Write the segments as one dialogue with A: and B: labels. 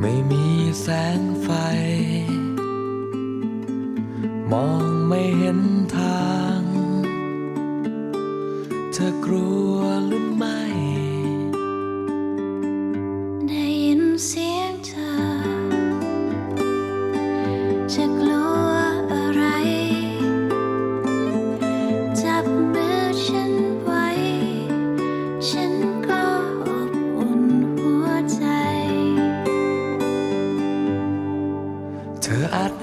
A: ไม่มีแสงไฟ มองไม่
B: เห็นทาง เธอกลัวหรือ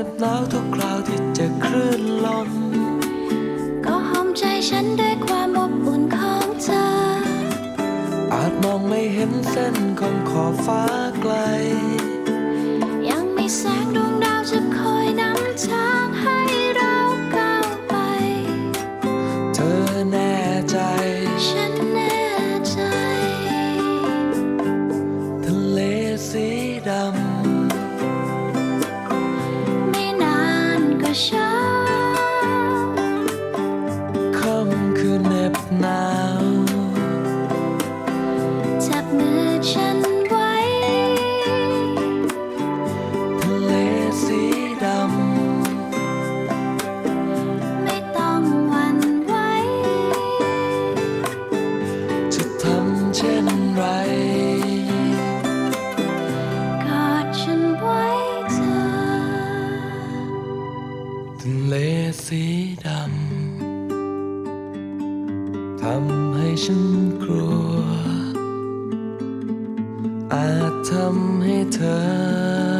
B: น็บห
A: นาวทุกคราวที่เจอคลื่นลม
B: ก็หอมใจฉันด้วยความอบอุ่นของเธอ
A: อาจมองไม่เห็นเส้นของขอบฟ้าไกล
B: สีดำทำ
A: ให้ฉันกลัว อาจทำให้เธอ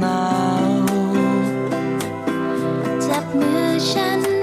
A: หนาว
B: จับมือฉัน